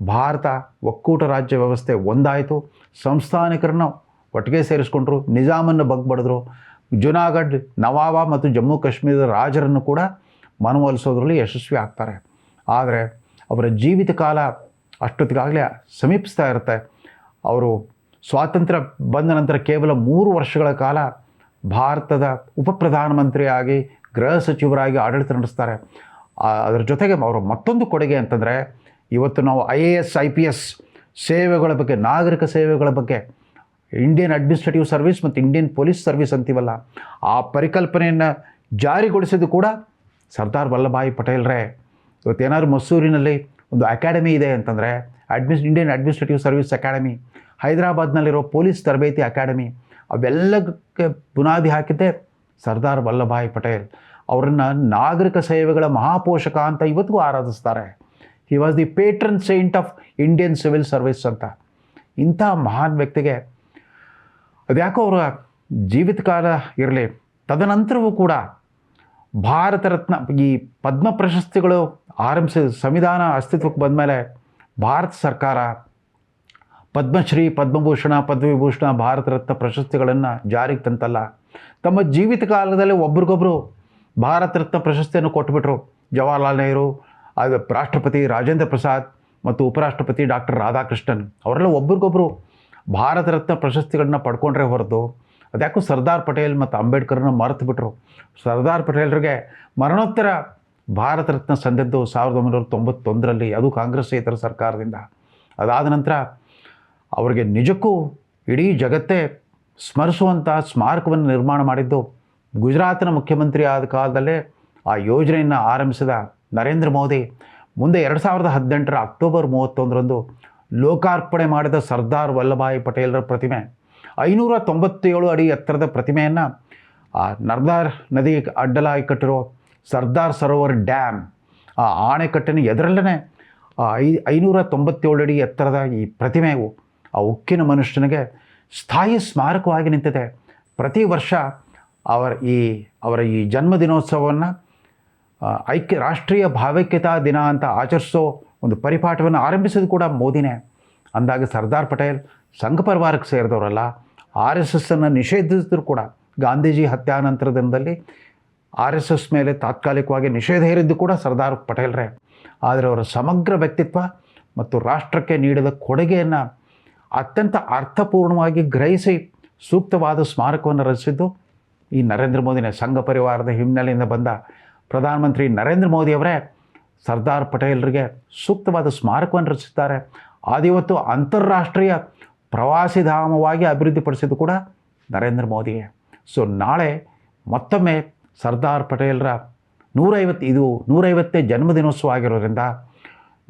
ಭಾರತ ಒಕ್ಕೂಟ ರಾಜ್ಯ ವ್ಯವಸ್ಥೆ ಒಂದಾಯಿತು. ಸಂಸ್ಥಾನಿಕರನ್ನು ಒಟ್ಟಿಗೆ ಸೇರಿಸ್ಕೊಂಡ್ರು, ನಿಜಾಮನ್ನು ಬಗ್ಬಡಿದ್ರು ಜುನಾಗಢ್ ನವಾಬ ಮತ್ತು ಜಮ್ಮು ಕಾಶ್ಮೀರದ ರಾಜರನ್ನು ಕೂಡ ಮನವೊಲಿಸೋದ್ರಲ್ಲಿ ಯಶಸ್ವಿ ಆಗ್ತಾರೆ. ಆದರೆ ಅವರ ಜೀವಿತ ಕಾಲ ಅಷ್ಟೊತ್ತಿಗಾಗಲೇ ಸಮೀಪಿಸ್ತಾ ಇರುತ್ತೆ. ಅವರು ಸ್ವಾತಂತ್ರ್ಯ ಬಂದ ನಂತರ ಕೇವಲ ಮೂರು ವರ್ಷಗಳ ಕಾಲ ಭಾರತದ ಉಪ ಪ್ರಧಾನಮಂತ್ರಿಯಾಗಿ, ಗೃಹ ಸಚಿವರಾಗಿ ಆಡಳಿತ ನಡೆಸ್ತಾರೆ. ಅದರ ಜೊತೆಗೆ ಅವರ ಮತ್ತೊಂದು ಕೊಡುಗೆ ಅಂತಂದರೆ, ಇವತ್ತು ನಾವು I A S, I P S ಸೇವೆಗಳ ಬಗ್ಗೆ, ನಾಗರಿಕ ಸೇವೆಗಳ ಬಗ್ಗೆ ಇಂಡಿಯನ್ ಅಡ್ಮಿನಿಸ್ಟ್ರೇಟಿವ್ ಸರ್ವಿಸ್ ಮತ್ತು ಇಂಡಿಯನ್ ಪೊಲೀಸ್ ಸರ್ವಿಸ್ ಅಂತೀವಲ್ಲ, ಆ ಪರಿಕಲ್ಪನೆಯನ್ನು ಜಾರಿಗೊಳಿಸಿದ್ದು ಕೂಡ ಸರ್ದಾರ್ ವಲ್ಲಭಾಯಿ ಪಟೇಲ್ರೇ. ಇವತ್ತೇನಾದ್ರು ಮೈಸೂರಿನಲ್ಲಿ ಒಂದು ಅಕಾಡೆಮಿ ಇದೆ ಅಂತಂದರೆ ಅಡ್ಮಿಸ್ ಇಂಡಿಯನ್ ಅಡ್ಮಿನಿಸ್ಟ್ರೇಟಿವ್ ಸರ್ವಿಸ್ ಅಕಾಡೆಮಿ ಹೈದರಾಬಾದ್ನಲ್ಲಿರೋ ಪೊಲೀಸ್ ತರಬೇತಿ ಅಕಾಡೆಮಿ, ಅವೆಲ್ಲಕ್ಕೆ ಬುನಾದಿ ಹಾಕಿದ್ದೆ ಸರ್ದಾರ್ ವಲ್ಲಭಾಯಿ ಪಟೇಲ್. ಅವರನ್ನು ನಾಗರಿಕ ಸೇವೆಗಳ ಮಹಾಪೋಷಕ ಅಂತ ಇವತ್ತಿಗೂ ಆರಾಧಿಸ್ತಾರೆ. He was the patron saint of Indian civil service ಅಂತ. ಇಂಥ ಮಹಾನ್ ವ್ಯಕ್ತಿಗೆ ಅದ್ಯಾಕೋ ಅವರ ಜೀವಿತ ಕಾಲ ಇರಲಿ, ತದನಂತರವೂ ಕೂಡ ಭಾರತ ರತ್ನ, ಈ ಪದ್ಮ ಪ್ರಶಸ್ತಿಗಳು ಆರಂಭಿಸಿದ ಸಂವಿಧಾನ ಅಸ್ತಿತ್ವಕ್ಕೆ ಬಂದಮೇಲೆ ಭಾರತ ಸರ್ಕಾರ ಪದ್ಮಶ್ರೀ, ಪದ್ಮಭೂಷಣ, ಪದ್ಮವಿಭೂಷಣ ಭಾರತ ರತ್ನ ಪ್ರಶಸ್ತಿಗಳನ್ನು ಜಾರಿಗೆ ತಂತಲ್ಲ. ತಮ್ಮ ಜೀವಿತ ಕಾಲದಲ್ಲಿ ಒಬ್ರಿಗೊಬ್ಬರು ಭಾರತ ರತ್ನ ಪ್ರಶಸ್ತಿಯನ್ನು ಕೊಟ್ಟುಬಿಟ್ರು. ಜವಾಹರಲಾಲ್ ನೆಹರು ರಾಷ್ಟ್ರಪತಿ ರಾಜೇಂದ್ರ ಪ್ರಸಾದ್ ಮತ್ತು ಉಪರಾಷ್ಟ್ರಪತಿ ಡಾಕ್ಟರ್ ರಾಧಾಕೃಷ್ಣನ್. ಅವರೆಲ್ಲ ಒಬ್ರಿಗೊಬ್ಬರು ಭಾರತ ರತ್ನ ಪ್ರಶಸ್ತಿಗಳನ್ನ ಪಡ್ಕೊಂಡ್ರೆ ಹೊರತು ಅದ್ಯಾಕೂ ಸರ್ದಾರ್ ಪಟೇಲ್ ಮತ್ತು ಅಂಬೇಡ್ಕರ್ನ ಮರೆತು ಬಿಟ್ಟರು ಸರ್ದಾರ್ ಪಟೇಲ್ರಿಗೆ ಮರಣೋತ್ತರ ಭಾರತ ರತ್ನ ಸಂದದ್ದು ಸಾವಿರದ ಒಂಬೈನೂರ ತೊಂಬತ್ತೊಂದರಲ್ಲಿ, ಅದು ಕಾಂಗ್ರೆಸ್ ಇತರ ಸರ್ಕಾರದಿಂದ. ಅದಾದ ನಂತರ ಅವರಿಗೆ ನಿಜಕ್ಕೂ ಇಡೀ ಜಗತ್ತೇ ಸ್ಮರಿಸುವಂಥ ಸ್ಮಾರಕವನ್ನು ನಿರ್ಮಾಣ ಮಾಡಿದ್ದು ಗುಜರಾತಿನ ಮುಖ್ಯಮಂತ್ರಿ ಆದ ಕಾಲದಲ್ಲೇ ಆ ಯೋಜನೆಯನ್ನು ಆರಂಭಿಸಿದ ನರೇಂದ್ರ ಮೋದಿ. ಮುಂದೆ ಎರಡು ಸಾವಿರದ ಹದಿನೆಂಟರ ಅಕ್ಟೋಬರ್ ಮೂವತ್ತೊಂದರಂದು ಲೋಕಾರ್ಪಣೆ ಮಾಡಿದ ಸರ್ದಾರ್ ವಲ್ಲಭಾಯಿ ಪಟೇಲರ ಪ್ರತಿಮೆ. ಐನೂರ ತೊಂಬತ್ತೇಳು ಅಡಿ ಎತ್ತರದ ಪ್ರತಿಮೆಯನ್ನು ಆ ನರ್ದಾರ್ ನದಿ ಅಡ್ಡಲಾಗಿ ಕಟ್ಟಿರೋ ಸರ್ದಾರ್ ಸರೋವರ್ ಡ್ಯಾಮ್, ಆ ಆಣೆಕಟ್ಟಿನ ಎದರಲ್ಲೇ ಐ, ಐನೂರ ತೊಂಬತ್ತೇಳು ಅಡಿ ಎತ್ತರದ ಈ ಪ್ರತಿಮೆಯು ಆ ಉಕ್ಕಿನ ಮನುಷ್ಯನಿಗೆ ಸ್ಥಾಯಿ ಸ್ಮಾರಕವಾಗಿ ನಿಂತಿದೆ. ಪ್ರತಿ ವರ್ಷ ಅವರ ಈ ಅವರ ಈ ಜನ್ಮದಿನೋತ್ಸವವನ್ನು ಐಕ್ಯ, ರಾಷ್ಟ್ರೀಯ ಭಾವೈಕ್ಯತಾ ದಿನ ಅಂತ ಆಚರಿಸೋ ಒಂದು ಪರಿಪಾಠವನ್ನು ಆರಂಭಿಸೋದು ಕೂಡ ಮೋದಿನೇ. ಅಂದಾಗ ಸರ್ದಾರ್ ಪಟೇಲ್ ಸಂಘ ಪರಿವಾರಕ್ಕೆ ಸೇರಿದವರಲ್ಲ, ಆರ್ ಎಸ್ ಎಸ್ಸನ್ನು ನಿಷೇಧಿಸಿದ್ರು ಕೂಡ. ಗಾಂಧೀಜಿ ಹತ್ಯಾನಂತರ ದಿನದಲ್ಲಿ ಆರ್ ಎಸ್ ಎಸ್ ಮೇಲೆ ತಾತ್ಕಾಲಿಕವಾಗಿ ನಿಷೇಧ ಹೇರಿದ್ದು ಕೂಡ ಸರ್ದಾರ್ ಪಟೇಲ್ರೇ. ಆದರೆ ಅವರ ಸಮಗ್ರ ವ್ಯಕ್ತಿತ್ವ ಮತ್ತು ರಾಷ್ಟ್ರಕ್ಕೆ ನೀಡಿದ ಕೊಡುಗೆಯನ್ನು ಅತ್ಯಂತ ಅರ್ಥಪೂರ್ಣವಾಗಿ ಗ್ರಹಿಸಿ ಸೂಕ್ತವಾದ ಸ್ಮಾರಕವನ್ನು ರಚಿಸಿದ್ದು ಈ ನರೇಂದ್ರ ಮೋದಿನೇ. ಸಂಘ ಪರಿವಾರದ ಹಿನ್ನೆಲೆಯಿಂದ ಬಂದ ಪ್ರಧಾನಮಂತ್ರಿ ನರೇಂದ್ರ ಮೋದಿಯವರೇ. ಸರ್ದಾರ್ ಪಟೇಲ್ರಿಗೆ ಸೂಕ್ತವಾದ ಸ್ಮಾರಕವನ್ನು ರಚಿಸಿದ್ದಾರೆ. ಆದಿವತ್ತು ಅಂತಾರಾಷ್ಟ್ರೀಯ ಪ್ರವಾಸಿಧಾಮವಾಗಿ ಅಭಿವೃದ್ಧಿಪಡಿಸಿದ್ದು ಕೂಡ ನರೇಂದ್ರ ಮೋದಿಯೇ. ಸೊ, ನಾಳೆ ಮತ್ತೊಮ್ಮೆ ಸರ್ದಾರ್ ಪಟೇಲ್ರ ನೂರೈವತ್ತು ಇದು ನೂರೈವತ್ತನೇ ಜನ್ಮದಿನೋತ್ಸವ ಆಗಿರೋದ್ರಿಂದ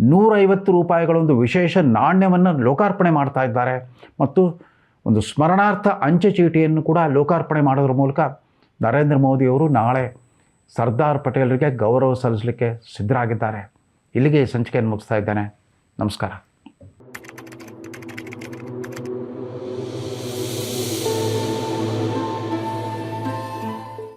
ನೂರೈವತ್ತು ರೂಪಾಯಿಗಳೊಂದು ವಿಶೇಷ ನಾಣ್ಯವನ್ನು ಲೋಕಾರ್ಪಣೆ ಮಾಡ್ತಾ ಇದ್ದಾರೆ. ಮತ್ತು ಒಂದು ಸ್ಮರಣಾರ್ಥ ಅಂಚೆ ಚೀಟಿಯನ್ನು ಕೂಡ ಲೋಕಾರ್ಪಣೆ ಮಾಡೋದ್ರ ಮೂಲಕ ನರೇಂದ್ರ ಮೋದಿಯವರು ನಾಳೆ ಸರ್ದಾರ್ ಪಟೇಲರಿಗೆ ಗೌರವ ಸಲ್ಲಿಸಲಿಕ್ಕೆ ಸಿದ್ಧರಾಗಿದ್ದಾರೆ. ಇಲ್ಲಿಗೆ ಈ ಸಂಚಿಕೆಯನ್ನು ಮುಗಿಸ್ತಾ ಇದ್ದೇನೆ. ನಮಸ್ಕಾರ.